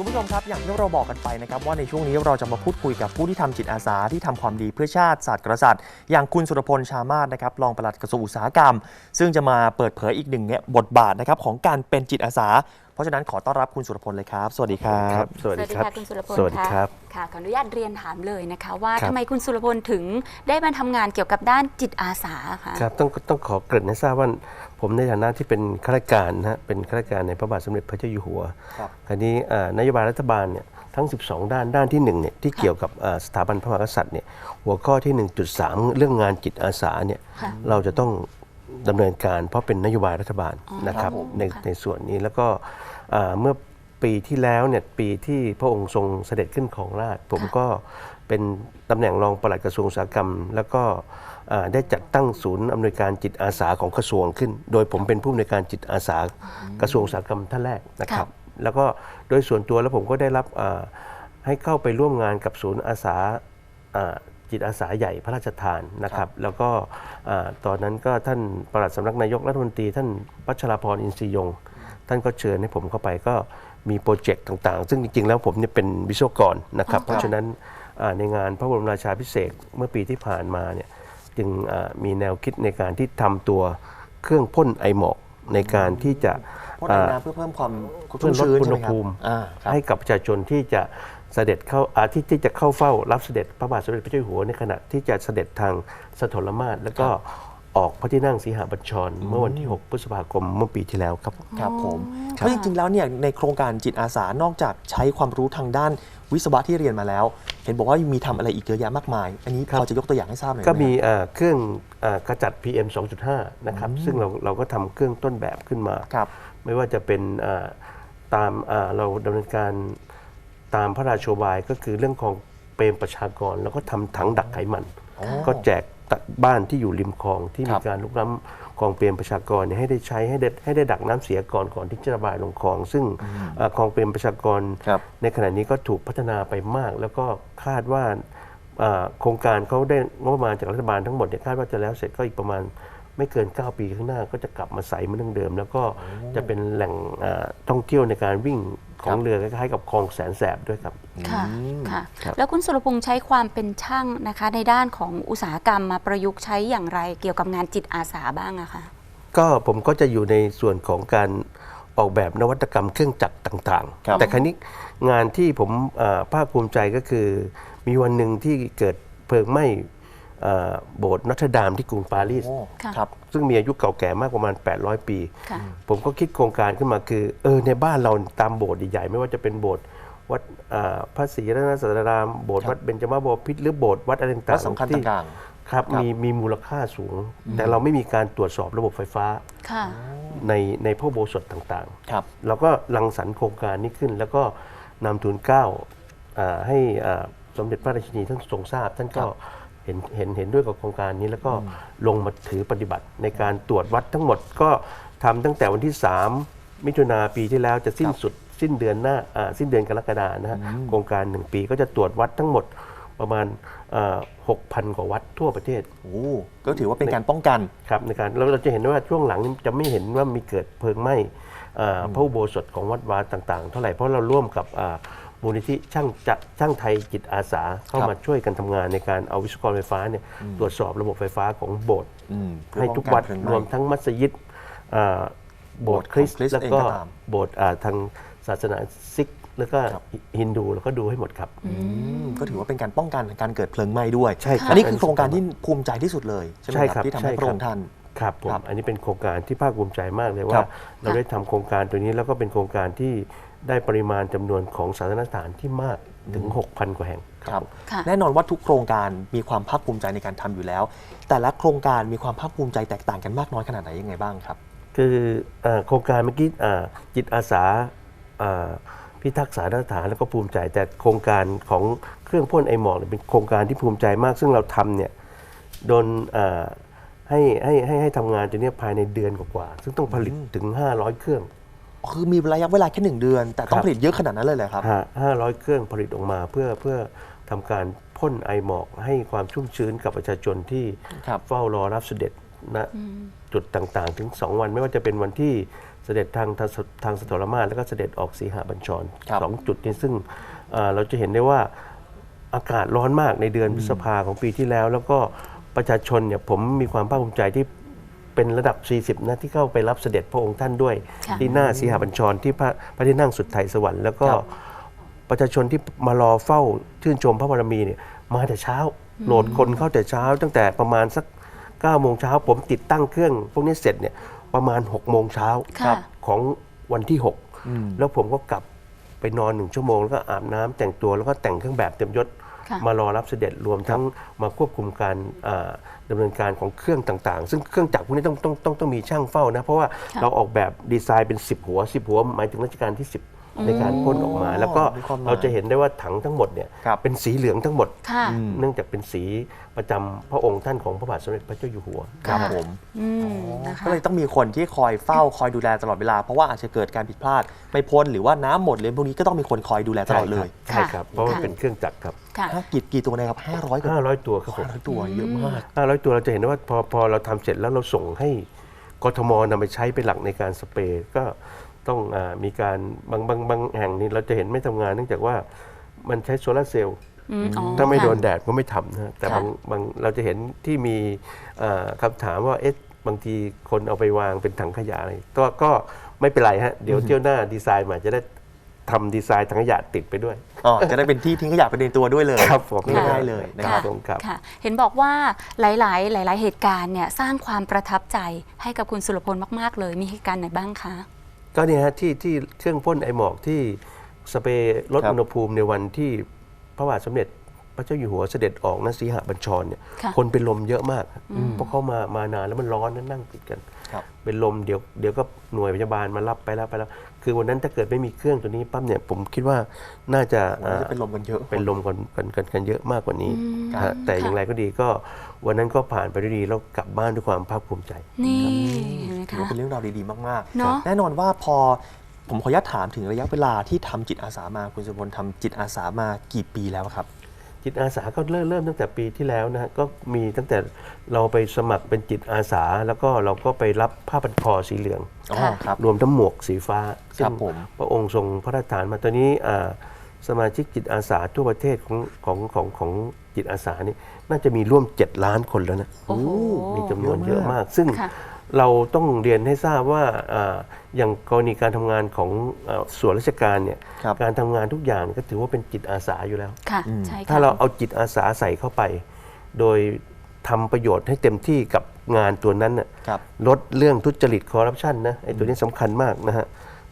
คุณผู้ชมครับอย่างที่เราบอกกันไปนะครับว่าในช่วงนี้เราจะมาพูดคุยกับผู้ที่ทำจิตอาสาที่ทำความดีเพื่อชาติศาสตร์กษัตริย์อย่างคุณสุรพลชามาศนะครับรองปลัดกระทรวงอุตสาหกรรม ซึ่งจะมาเปิดเผยอีกหนึ่งเนี่ยบทบาทนะครับของการเป็นจิตอาสา เพราะฉะนั้นขอต้อนรับคุณสุรพลเลยครับ สวัสดีครับ สวัสดีครับค่ะคุณสุรพลสวัสดีครับค่ะขออนุญาตเรียนถามเลยนะคะว่าครับทำไมคุณสุรพลถึงได้มาทำงานเกี่ยวกับด้านจิตอาสาคะครับต้องต้องขอเกริ่นให้ทราบว่า ผมในฐานะที่เป็นข้าราชการนะฮะเป็นข้าราชการในพระบาทสมเด็จพระเจ้าอยู่หัวครับคราวนี้อ่านโยบายรัฐบาลเนี่ยทั้ง 12 ด้านด้านที่1เนี่ยที่เกี่ยวกับอ่าสถาบันพระมหากษัตริย์เนี่ยหัวข้อที่ 1.3 เรื่องงานจิตอาสาเนี่ยเราจะต้องดำเนินการเพราะเป็นนโยบายรัฐบาลนะครับในในส่วนนี้แล้วก็อ่าเมื่อปีที่แล้วเนี่ยปีที่พระองค์ทรงเสด็จขึ้นของราชย์ผมก็เป็นตำแหน่งรองปลัดกระทรวงอุตสาหกรรม แล้วก็อ่า ได้จัดตั้งศูนย์อำนวยการจิตอาสาของกระทรวงขึ้น โดยผมเป็นผู้อำนวยการจิตอาสากระทรวงอุตสาหกรรมท่านแรกนะครับ แล้วก็โดยส่วนตัวแล้วผมก็ได้รับอ่าให้เข้าไปร่วมงานกับศูนย์อาสาอ่าจิตอาสาใหญ่พระราชทานนะครับ แล้วก็อ่าตอนนั้นก็ท่านปลัดสำนักนายกรัฐมนตรี ท่านพัชราพรอินทรียง ท่านก็เชิญให้ผมเข้าไปก็มีโปรเจกต์ต่างๆ ซึ่งจริงๆ แล้วผมเนี่ยเป็นวิศวกรนะครับ เพราะฉะนั้นอ่าในงานพระบรมราชาพิเศษกเมื่อปีที่ผ่านมาเนี่ย จึงอ่ามีแนวคิดในการที่ทำตัวเครื่องพ่นไอหมอกในการที่จะพ่นไอน้ำเพื่อเพิ่มความเพื่ชุ่อมลดชื้นอุใช่ณไหหมครับภูมิอ่าครับให้กับประชาชนที่จะเสด็จเข้าอาที่ที่จะเข้าเฝ้ารับเสด็จพระบาทสมเด็จพระเจ้าอยู่หัวในขณะที่จะเสด็จทางสถลมาศแล้วก็ออกพระที่นั่งสีหบัญชร เมื่อวันที่ 6 พฤษภาคมเมื่อปีที่แล้วครับ ครับผม เพราะจริงๆ แล้วเนี่ยในโครงการจิตอาสานอกจากใช้ความรู้ทางด้าน วิศวะที่เรียนมาแล้ว เห็นบอกว่ามีทำอะไรอีกเยอะแยะมากมาย อันนี้ครับพอจะยกตัวอย่างให้ทราบหน่อยก็ได้ไหมีครับเอ่อเครื่องเอ่อกระจัด PM 2.5 นะครับ ซึ่งเราเราก็ทำเครื่องต้นแบบขึ้นมาครับไม่ว่าจะเป็นเอ่อตามเอ่อเราดำเนินการตามพระราชโชบายก็คือเรื่องของเปรมประชากร แล้วก็ทำถังดักไขมันอ๋อก็แจกบ้านที่อยู่ริมคลองที่ครัมีบการลุกล้ำ คลองเปรมประชากรเนี่ยให้ได้ใช้ให้ได้ให้ได้ดักน้ำเสียก่อนก่อนที่จะระบายลงคลอง ซึ่งเอ่อคลองเปรมประชากรครับในขณะนี้ก็ถูกพัฒนาไปมาก แล้วก็คาดว่าอ่าโครงการเขาได้งบประมาณจากรัฐบาลทั้งหมดเนี่ยคาดว่าจะแล้วเสร็จก็อีกประมาณไม่เกิน 9 ปีข้างหน้าก็จะกลับมาใสเหมือนดังเดิม แล้วก็จะเป็นแหล่งอ่าท่องเที่ยวในการวิ่ง ของเรือคล้ายๆกับคลองแสนแสบด้วยครับ ค่ะค่ะครับ แล้วคุณสุรพงษ์ใช้ความเป็นช่างนะคะ ในด้านของอุตสาหกรรมมาประยุกต์ใช้อย่างไรเกี่ยวกับงานจิตอาสาบ้างอะคะ ก็ผมก็จะอยู่ในส่วนของการออกแบบนวัตกรรมเครื่องจักรต่างครับ ๆ แต่ครั้นี้งานที่ผมอ่าภาคภูมิใจก็คือ มีวันหนึ่งที่เกิดเพลิงไหม้อ่า โบสถ์นอตเทอร์ดามที่กรุงปารีสโอ้ค่ะครับซึ่งมีอายุเก่าแก่มากประมาณ 800 ปีค่ะผมก็คิดโครงการขึ้นมาคือเออในบ้านเราตามโบสถ์ใหญ่ๆไม่ว่าจะเป็นโบสถ์วัดอ่าพระศรีรัตนศาสดารามโบสถ์วัดเบญจมาบพิตรหรือโบสถ์วัดอะไรต่างๆวัดสำคัญที่ต่างครับครับมีมีมูลค่าสูง แต่เราไม่มีการตรวจสอบระบบไฟฟ้าค่ะในในพระอุโบสถต่างครับๆเราก็รังสรรค์โครงการนี้ขึ้น แล้วก็นำทุนเกล้าอ่าให้อ่าสมเด็จพระราชินีท่านทรงทราบท่านก็เห็นเห็นเห็นด้วยกับโครงการนี้แล้วก็ลงมาถือปฏิบัติในการตรวจวัดทั้งหมดก็ทำตั้งแต่วันที่ 3 มิถุนาปีที่แล้วจะสิ้นสุดสิ้นเดือนหน้าอ่าสิ้นเดือนกรกฎานะฮะโครงการ 1 ปีก็จะตรวจวัดทั้งหมดประมาณหกพันกว่าวัดทั่วประเทศโอ้ก็ถือว่าเป็นการป้องกันครับในการเราเราจะเห็นว่าช่วงหลังนี้จะไม่เห็นว่ามีเกิดเพลิงไหม้อ่าพระอุโบสถของวัดวาต่าง ๆ เท่าไหร่เพราะเราร่วมกับอ่า มูลนิธิช่างจะช่างไทยจิตอาสาเข้าครับมาช่วยกันทำงานในการเอาวิศวกรไฟฟ้าเนี่ยตรวจสอบระบบไฟฟ้าของโบสถ์อืมเพื่อให้ทุกวัดป้องนเพลิงไหรวมทั้งมัสยิดอ่าโบสถ์คริสต์โบสถ์ของคริสต์แล้วก็เองก็ตามโบสถ์อ่าทางศาสนาซิกแล้วก็ครับฮินดูแล้วก็ดูให้หมดครับอืมก็ถือว่าเป็นการป้องกันการเกิดเพลิงไหม้ด้วยใช่ครับอันนี้คือโครงการที่ภูมิใจที่สุดเลยใช่ไหมใช่คครัรับบที่ทำให้ใช่พระองค์ครับท่านครับผมครับอันนี้เป็นโครงการที่ภาคภูมิใจมากเลยคว่ารับเราได้ทำโครงการตัวนี้แล้วก็เป็นโครงการที่ ได้ปริมาณจำนวนของศาสนสถานที่มากถึง 6,000 กว่าแห่งครับ ค่ะแน่นอนว่าทุกโครงการมีความภาคภูมิใจในการทำอยู่แล้ว แต่ละโครงการมีความภาคภูมิใจแตกต่างกันมากน้อยขนาดไหนยังไงบ้างครับ คือเอ่อโครงการเมื่อกี้อ่าจิตอาสาอ่าพิทักษ์สาธารณสถานแล้วก็ภูมิใจแต่โครงการของเครื่องพ่นไอหมอกเนี่ยเป็นโครงการที่ภูมิใจมาก ซึ่งเราทำเนี่ยโดนอ่าให้ให้ให้ให้ทำงานตัวเนี้ยภายในเดือนกว่าๆซึ่งต้องผลิตถึง 500 เครื่อง คือมีระยะเวลาแค่หนึ่งเดือน แต่ต้อคงรับผลิตเยอะขนาดนั้นเลยเหรอครับ ห้าร้อยเครื่องผลิตออกมาเพื่อเพื่อทำการพ่นไอหมอกให้ความชุ่มชื้นกับประชาชนที่ครับเฝ้ารอรับเสด็จณจุดต่างๆ ถึง 2 วันไม่ว่าจะเป็นวันที่เสด็จทางทางสทางสถรมาศแล้วก็เสด็จออกสีหบัญชรครับสองจุดนี้ซึ่งอ่าเราจะเห็นได้ว่าอากาศร้อนมากในเดือนพฤษภาของปีที่แล้ว แล้วก็ประชาชนเนี่ยผมมีความภาคภูมิใจที่ เป็นระดับ 40 นะที่เข้าไปรับเสด็จพระองค์ท่านด้วย ค่ะ ที่หน้าสีหบัญชรที่พระพระที่นั่งสุดไทยสวรรค์แล้วก็ครับประชาชนที่มารอเฝ้าชื่นชมพระบารมีเนี่ยมาแต่เช้าโหลดคนเข้าแต่เช้า ตั้งแต่ประมาณสัก9โมงเช้าผมติดตั้งเครื่อง พวกนี้เสร็จเนี่ยประมาณ6โมงเช้าค่ะ ของวันที่อืม6แล้วผมก็กลับไปนอนหนึ่งชั่วโมง แล้วก็อาบน้ำแต่งตัวแล้วก็แต่งเครื่องแบบเต็มยศค่ะ มารอรับเสด็จรวมทั้งมาควบคุมการอ่าดำเนินการของเครื่องต่างๆ ซึ่งเครื่องจักรพวกนี้ต้องต้องต้องต้องมีช่างเฝ้านะ เพราะว่าค่ะเราออกแบบดีไซน์เป็น 10 หัว 10 หัว หมายถึงรัชกาลที่ 10 ในการพ่นออกมา แล้วก็มีความหมายเราจะเห็นได้ว่าถังทั้งหมดเนี่ยครับ เป็นสีเหลืองทั้งหมด ค่ะเนื่องจากเป็นสีประจำพระองค์ท่านของพระบาทสมเด็จพระเจ้าอยู่หัวครับค่ะผมอืมนะคะ ก็เลยต้องมีคนที่คอยเฝ้าคอยดูแลตลอดเวลา เพราะว่าอาจจะเกิดการผิดพลาด ไม่พ้นหรือว่าน้ำหมดเลยพวกนี้ก็ต้องมีคนคอยดูแลตลอดเลยใช่ครับ เพราะว่าค่ะ เป็นเครื่องจักรครับ ค่ะฮะกี่กี่ตัวนะครับ500กว่า500 ตัวครับผม500ตัวเยอะมาก 500 ตัวเราจะเห็นได้ว่าพอพอเราทำเสร็จแล้วเราส่งให้กทมนำไปใช้เป็นหลักในการสเปรย์ก็ ต้องอามีการบางบางบางแห่งนี้เราจะเห็นไม่ทำงาน เนื่องจากว่ามันใช้โซลาร์เซลล์อืมอ๋อถ้าไม่ค่ะโดนแดดก็ไม่ทำนะฮะแต่ค่ะบางบางเราจะเห็นที่มีอ่าคำถามว่าเอ๊ะบางทีคนเอาไปวางเป็นถังขยะอะไรก็ก็ไม่เป็นไรฮะเดี๋ยวเที่ยวหน้าดีไซน์ใหม่จะได้ทำดีไซน์ถังขยะติดไปด้วยอ๋อจะได้เป็นที่ทิ้งขยะไปในตัวด้วยเลยครับผมง่ายๆเลยนะคครัรับบผมครับค่ะเห็นบอกว่าหลาย ๆ หลาย ๆ เหตุการณ์เนี่ยสร้างความประทับใจให้กับคุณสุรพลมาก ๆ เลยมีเหตุการณ์ไหนบ้างคะ ก็เนี่ยฮะที่ที่เครื่องพ่นไอหมอกที่สเปรย์ลดครับอุณหภูมิในวันที่พระบาทสมเด็จพระเจ้าอยู่หัวเสด็จออกนสีหบัญชรเนี่ยค่ะคนเป็นลมเยอะมาก เพราะเขามามานานแล้วมันร้อนนั่งติดกันครับเป็นลมเดี๋ยวเดี๋ยวก็หน่วยพยาบาลมารับไปแล้วไปแล้ว คือวันนั้นถ้าเกิดไม่มีเครื่องตัวนี้ปั๊บเนี่ยผมคิดว่าน่าจะวันนี้จะเป็นลมกันเยอะเป็นลมกันกันกันกันเยอะมากกว่านี้อืมนะฮะแต่อย่างไรก็ดีก็วันนั้นก็ผ่านไปด้วยดีแล้วกลับบ้านด้วยความภาคภูมิใจนี่เห็นไหมถือคะว่าเป็นเรื่องราวดีๆมากเนอะแน่นอนว่าพอผมขออนุญาตถามถึงระยะเวลาที่ทำจิตอาสามาคุณสุพลทำจิตอาสามากี่ปีแล้วครับ จิตอาสาก็เริ่มเริ่มตั้งแต่ปีที่แล้วนะฮะก็มีตั้งแต่เราไปสมัครเป็นจิตอาสา แล้วก็เราก็ไปรับผ้าพันคอสีเหลืองอ๋อค่ะครับรวมทั้งหมวกสีฟ้าซึ่ครังบผมพระองค์ทรงพระราชทานมาตอนนี้อ่าสมาชิกจิตอาสาทั่วประเทศของของของของจิตอาสานี่น่าจะมีร่วม 7 ล้านคนแล้วนะโอ้โหมีจำนวนเยเยอะอะมากมาก ซึ่งค่ะ เราต้องเรียนให้ทราบว่าอาอย่างกรณีการทำงานของอ่าส่วนราชการเนี่ยครับการทำงานทุกอย่างก็ถือว่าเป็นจิตอาสาอยู่แล้วค่ะอืมใช่ค่ะถ้าเราเอาจิตอาสาใส่เข้าไป โดยทำประโยชน์ให้เต็มที่กับงานตัวนั้นน่ะครับลดเรื่องทุจริตคอร์รัปชันนะไอ้ตัวนี้สำคัญมากนะฮะ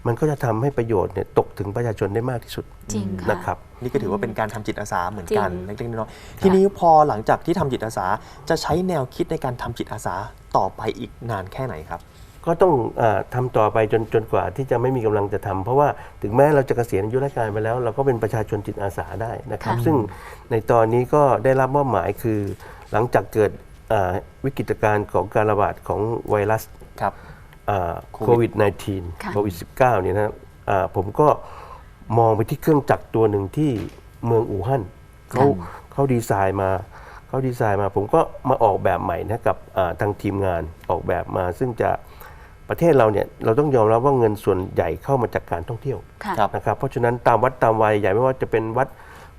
มันก็จะทำให้ประโยชน์เนี่ยตกถึงประชาชนได้มากที่สุดจริงค่ะนะครับนี่ก็ถือว่าเป็นการทำจิตอาสาเหมือนกันจริงเล็กๆน้อยๆทีนี้พอหลังจากที่ทำจิตอาสาจะใช้แนวคิดในการทำจิตอาสาต่อไปอีกนานแค่ไหนครับ ก็ต้องอาทำต่อไปจนจนกว่าที่จะไม่มีกำลังจะทำเพราะว่าถึงแม้เราจะเกษียณอายุราชการไปแล้ว เราก็เป็นประชาชนจิตอาสาได้นะครับค่ะซึ่งในตอนนี้ก็ได้รับมอบหมายคือ หลังจากเกิดอ่าวิกฤตการณ์ของการระบาดของไวรัสครับ โควิด -19 ค่ะโควิด -19 เนี่ยนะอ่าผมก็มองไปที่เครื่องจักรตัวหนึ่งที่เมืองอู่ฮั่นเขาเขาดีไซน์มาเขาดีไซน์มาผมก็มาออกแบบใหม่นะกับอ่าทางทีมงานออกแบบมา ซึ่งจะประเทศเราเนี่ยเราต้องยอมรับว่าเงินส่วนใหญ่เข้ามาจากการท่องเที่ยวค่ะครับนะครับเพราะฉะนั้นตามวัดตามวัยใหญ่ไม่ว่าจะเป็นวัด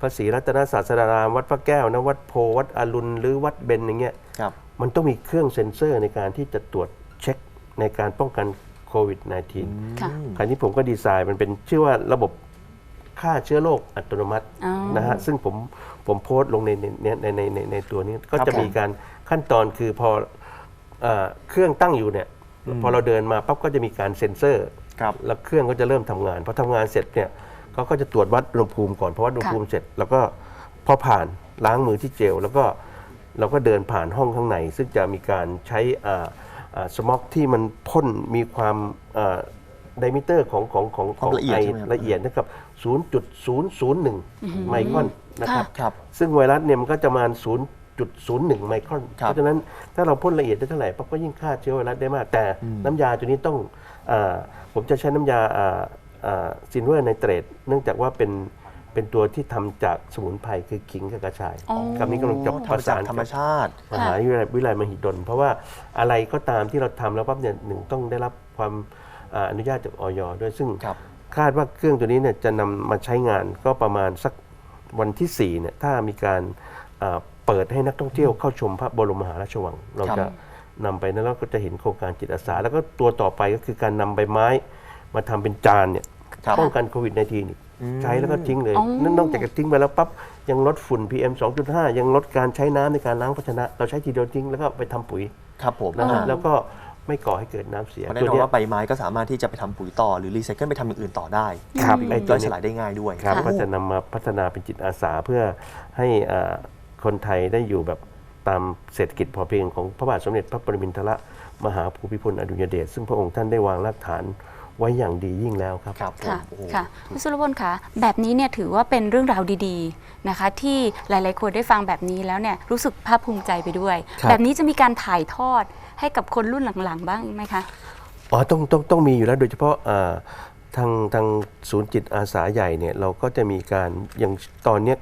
พระศรีรัตนศาสดารามวัดพระแก้วนะวัดโพวัดอรุณหรือวัดเบญอย่างเงี้ยครับมันต้องมีเครื่องเซ็นเซอร์ในการที่จะตรวจเช็ค ในการป้องกันโควิด -19 ค่ะคราวนี้ผมก็ดีไซน์มันเป็นชื่อว่าระบบฆ่าเชื้อโรคอัตโนมัติอ๋อ นะฮะซึ่งผมผมโพสต์ลงในในในในในในตัวนี้ก็ครับจะมีการขั้นตอนคือพอเอ่อเครื่องตั้งอยู่เนี่ยพอเราเดินมาปั๊บก็จะมีการเซ็นเซอร์ ครับ แล้วเครื่องก็จะเริ่มทำงานพอทำงานเสร็จเนี่ยเขาก็จะตรวจวัดอุณหภูมิก่อนพอวัดอุณหภูมิเสร็จ แล้วก็พอผ่านล้างมือที่เจล แล้วก็เราก็เดินผ่านห้องข้างใน ซึ่งจะมีการใช้ สมอกที่มันพ่นมีความไดมิเตอร์ของของของความละเอียดไใช่ไหมครับละเอียดนะครับ 0.001 ไมครอนนะครับครับซึ่งไวรัสเนี่ยมันก็จะประมาณ0.01 ไมครอนครับเพราะฉะนั้นถ้าเราพ่นละเอียดได้เท่าไหร่ปั๊บก็ยิ่งฆ่าเชื้อไวรัสได้มาก แต่น้ำยาตัวนี้ต้องอาผมจะใช้น้ำยาซินเวอร์ไนเตรตเนื่องจากว่าเป็น เป็นตัวที่ทำจากสมุนไพรคือขิงกับกระชายอ๋อกับนี้กำลังจะทำประมาจาสากนธรรมกับชาติ มหาวิทยาลัยวิทยาลัยมหิดล เพราะว่าอะไรก็ตามที่เราทำแล้วปั๊บเนี่ยหนึ่งต้องได้รับความอ่าอนุญาตจากออยด้วยซึ่ง ครับ คาดว่าเครื่องตัวนี้เนี่ยจะนำมาใช้งานก็ประมาณสักวันที่ 4 เนี่ย ถ้ามีการอ่าเปิดให้นักท่องเที่ยวเข้าชมพระบรมมหาราชวัง เราครับจะนำไปนั้นแล้วก็จะเห็นโครงการจิตอาสา แล้วก็ตัวต่อไปก็คือการนำใบไม้มาทำเป็นจานเนี่ยครับ ป้องกันโควิด -19 นี่อืม ใช้แล้วก็ทิ้งเลยอ๋อนั่นนอกจากจะทิ้งไปแล้วปั๊บยังลดฝุ่น PM 2.5 ยังลดการใช้น้ำในการล้างภาชนะ เราใช้ทีเดียวทิ้งแล้วก็ไปทำปุ๋ยครับผมนะฮะอ๋อแล้วก็ไม่ก่อให้เกิดน้ำเสียเพราะแน่ตัวนอนเนี้ยว่าใบไม้ก็สามารถที่จะไปทำปุ๋ยต่อ หรือรีไซเคิลไปทำอย่างอื่นต่อได้ครับย่ไอ้ตัวอยนี้สลายได้ง่ายด้วยครับค่ะก็จะนำมาพัฒนาเป็นจิตอาสาเพื่อให้อ่าคนไทยได้อยู่แบบตามเศรษฐกิจพอเพียงของพระบาทสมเด็จพระปรมินทรมหาภูมิพลอดุลยเดชซึ่งพระองค์ท่านได้วางรากฐาน ไว้อย่างดียิ่งแล้วครับ ครับผมค่ะโอ้โห ค่ะคุณสุรพลคะแบบนี้เนี่ยถือว่าเป็นเรื่องราวดีๆนะคะ ที่หลายๆคนได้ฟังแบบนี้แล้วเนี่ยรู้สึกภาคภูมิใจไปด้วย ครับ แบบนี้จะมีการถ่ายทอดให้กับคนรุ่นหลังๆ บ้างไหมคะ อ๋อต้องต้องต้องมีอยู่แล้วโดยเฉพาะอ่าทางทางศูนย์จิตอาสาใหญ่เนี่ยเราก็จะมีการอย่างตอนเนี้ย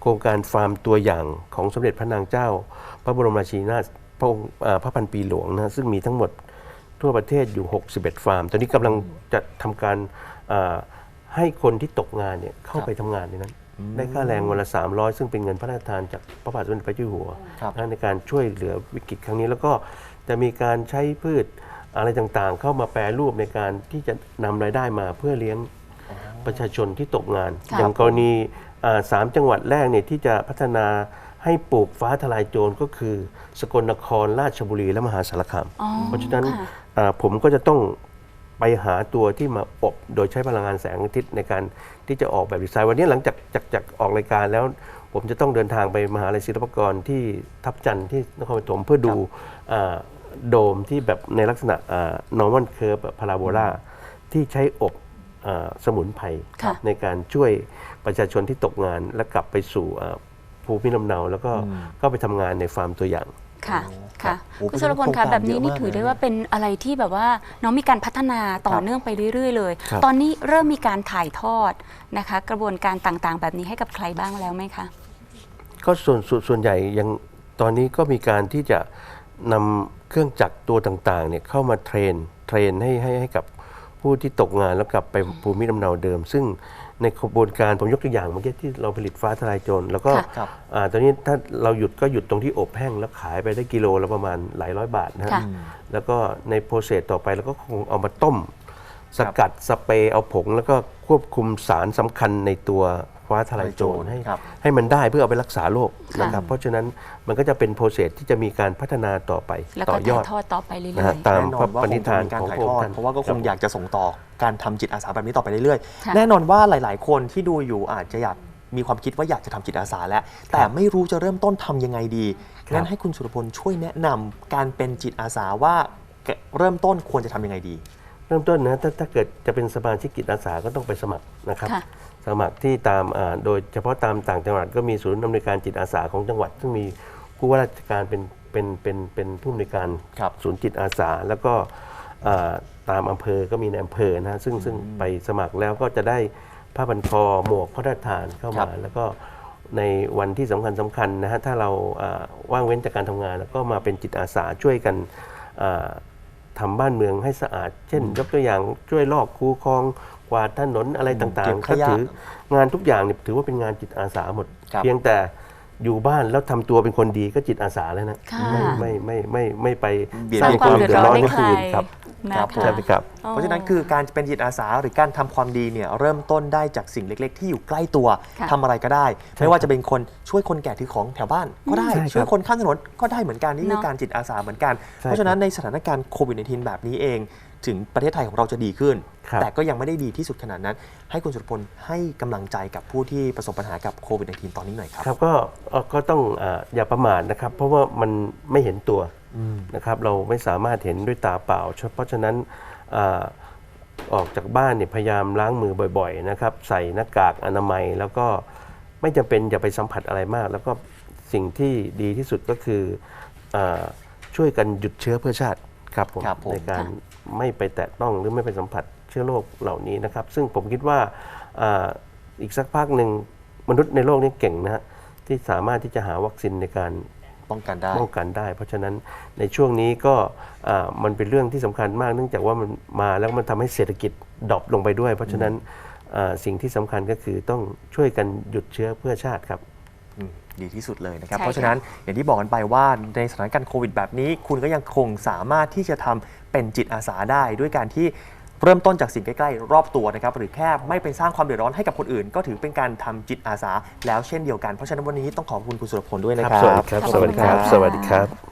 โครงการฟาร์มตัวอย่างของสมเด็จพระนางเจ้า พระบรมราชินีนาถพระองค์อ่าพระพันปีหลวงนะซึ่งมีทั้งหมด ทั่วประเทศอยู่ 61 ฟาร์ม ตอนนี้กำลังจะทำการอ่าให้คนที่ตกงานเนี่ยเข้าไปทำงานในนั้น ได้ค่าแรงวันละ 300 ซึ่งเป็นเงินพระราชทานจากพระบาทสมเด็จพระเจ้าอยู่หัวครับนะในการช่วยเหลือวิกฤตครั้งนี้ แล้วก็จะมีการใช้พืชอะไรต่างๆ เข้ามาแปรรูปในการที่จะนำรายได้มาเพื่อเลี้ยงประชาชนที่ตกงานค่ะอย่างกรณีอ่าสามจังหวัดแรกเนี่ยที่จะพัฒนาให้ปลูกฟ้าทลายโจรก็คือ สกลนครราชบุรีและมหาสารคามอ๋อเพราะฉะนั้นค่ะอ่า ผมก็จะต้องไปหาตัวที่มาอบโดยใช้พลังงานแสงอาทิตย์ในการที่จะออกแบบดีไซน์วันนี้หลังจากจากจากออกรายการแล้ว ผมจะต้องเดินทางไปมหาลัยศิลปากรที่ทับจันทร์ที่นครปฐมเพื่อดูอ่าโดมที่แบบในลักษณะนอร์มอนเคิร์ฟพาราโบลาที่ใช้อบอาสมุนไพรค่ะในการช่วยประชาชนที่ตกงานและกลับไปสู่อ่าภูมิลำเนา แล้วก็ก็ไปทำงานในฟาร์มตัวอย่าง ค่ะค่ะโอ้โหคุณสุรพลคะโครงการแบบนี้เยอะนี่มากถือได้เลยว่าเป็นอะไรที่แบบว่าน้องมีการพัฒนาต่อครับเนื่องไปเรื่อย ๆ เลยครับตอนนี้เริ่มมีการถ่ายทอดนะคะ กระบวนการต่างๆ แบบนี้ให้กับใครบ้างแล้วไหมคะก็ส่วนส่วนส่วนใหญ่ยังตอนนี้ก็มีการที่จะนำเครื่องจักรตัวต่างๆเนี่ยเข้ามาเทรนเทรนให้ให้ให้กับ ผู้ที่ตกงานแล้วกลับไปภูมิลำเนาเดิม ซึ่งในกระบวนการผมยกตัวอย่างเมื่อกี้ที่เราผลิตฟ้าทลายโจรแล้วก็ค่ะครับ อ่าตอนนี้ถ้าเราหยุดก็หยุดตรงที่อบแห้งแล้วขายไปได้กิโลละประมาณหลายร้อยบาทนะฮะค่ะ แล้วก็ในโปรเซสต่อไปเราก็คงเอามาต้ม สกัดสเปรย์เอาผง แล้วก็ควบคุมสารสำคัญในตัว ฟ้าทลายโจรให้ครับให้มันได้เพื่อเอาไปรักษาโรคค่ะนะครับเพราะฉะนั้นมันก็จะเป็นโปรเซสที่จะมีการพัฒนาต่อไปแล้วต่ก็อยถ่าอยดทอดต่อไปเรื่นะอฮะยตามแน่นพอระนว่าปคงณิจะธานมีการของถ่ายพระทองอค์ดท่านเพราะว่าก็คงรับอยากจะส่งต่อการทำจิตอาสาแบบนี้ต่อไปเรื่อยค่ะๆแน่นอนว่าหลาย ๆ คนที่ดูอยู่อาจจะอยากมีความคิดว่าอยากจะทำจิตอาสาแล้ว แต่ไม่รู้จะเริ่มต้นทำยังไงดีครับงั้นให้คุณสุรพลช่วยแนะนำการเป็นจิตอาสาว่าเริ่มต้นควรจะทำยังไงดี เริ่มต้นนะถ้าถ้าเกิดจะเป็นสมาชิกจิตอาสาก็ต้องไปสมัครนะครับค่ะ สมัครที่ตามอ่าโดยเฉพาะตามต่างจังหวัดก็มีศูนย์อำนวยการจิตอาสาของจังหวัด ซึ่งมีผู้ว่าราชการเป็นเป็นเป็นเป็นผู้อำนวยการครับศูนย์จิตอาสา แล้วก็อ่าตามอำเภอก็มีในอำเภอนะซึ่งซึ่งไปสมัครแล้วก็จะได้ผ้าพันคอหมวกพระราชทานเข้าครัมาบแล้วก็ในวันที่สำคัญสำคัญนะฮะถ้าเราอ่าว่างเว้นจากการทำงาน แล้วก็มาเป็นจิตอาสาช่วยกันอ่าทำบ้านเมืองให้สะอาด เช่น ยกตัวอย่างช่วยลอกคูคลอง กวาดถนนอะไรต่าเก็งบๆขก็ยะถืองานทุกอย่างเนี่ยถือว่าเป็นงานจิตอาสาหมด ครับ เพียงแต่อยู่บ้านแล้วทำตัวเป็นคนดีก็จิตอาสาแล้วนะค่ะ ไม่ไม่ไม่ไม่ไม่ไปเบียดสร้างเบียน ความเดือดร้อนให้ให้ใคครนอื่นครับนะครัคะบผมใช่ไหมครับอ๋อเพราะฉะนั้นคือการเป็นจิตอาสาหรือการทำความดีเนี่ยเริ่มต้นได้จากสิ่งเล็ก ๆ ที่อยู่ใกล้ตัวค่ะ ทำอะไรก็ได้ ไม่ว่าจะเป็นคนช่วยคนแก่ถือของแถวบ้านก็ได้ ใช่ครับช่วยคนข้ามถนนก็ได้เหมือนกันนี่คือเนอะการจิตอาสาเหมือนกันใช่เพราะฉะนั้นในสถานการณ์โควิด -19 แบบนี้เอง ถึงประเทศไทยของเราจะดีขึ้น ครับ แต่ก็ยังไม่ได้ดีที่สุดขนาดนั้น ให้คุณสุรพลให้กำลังใจกับผู้ที่ประสบปัญหากับโควิด -19 ตอนนี้หน่อยครับ ครับก็เอ่อก็ต้องอาอย่าประมาทนะครับ เพราะว่ามันไม่เห็นตัวนะครับ เราไม่สามารถเห็นด้วยตาเปล่า เพราะฉะนั้นอาออกจากบ้านเนี่ยพยายามล้างมือบ่อย ๆ นะครับ ใส่หน้ากากอนามัยแล้วก็ไม่จำเป็นอย่าไปสัมผัสอะไรมาก แล้วก็สิ่งที่ดีที่สุดก็คืออาช่วยกันหยุดเชื้อเพื่อชาติครับผมครับผม ในการ ไม่ไปแตะต้องหรือไม่ไปสัมผัสเชื้อโรคเหล่านี้นะครับ ซึ่งผมคิดว่าอาอีกสักพักหนึ่งมนุษย์ในโลกนี้เก่งนะฮะที่สามารถที่จะหาวัคซีนในการป้องกันได้ป้องกันได้ เพราะฉะนั้นในช่วงนี้ก็อ่ามันเป็นเรื่องที่สำคัญมาก เนื่องจากว่ามันมาแล้วมันทำให้เศรษฐกิจดรอปลงไปด้วย เพราะฉะนั้นอ่าสิ่งที่สำคัญก็คือต้องช่วยกันหยุดเชื้อเพื่อชาติครับอืมดีที่สุดเลยนะครับใช่เพราะฉะนั้นอย่างที่บอกกันไปว่าในสถานการณ์โควิดแบบนี้ คุณก็ยังคงสามารถที่จะทำ เป็นจิตอาสาได้ ด้วยการที่เริ่มต้นจากสิ่งใกล้ ๆ รอบตัวนะครับหรือแค่ไม่เป็นสร้างความเดือดร้อนให้กับคนอื่น ก็ถือเป็นการทำจิตอาสาแล้วเช่นเดียวกัน เพราะฉะนั้นวันนี้ต้องขอบคุณคุณสุรพลด้วยนะครัสวัสดีบครับขอบสคุณวัสดีครับค่ะสวัสดีครับ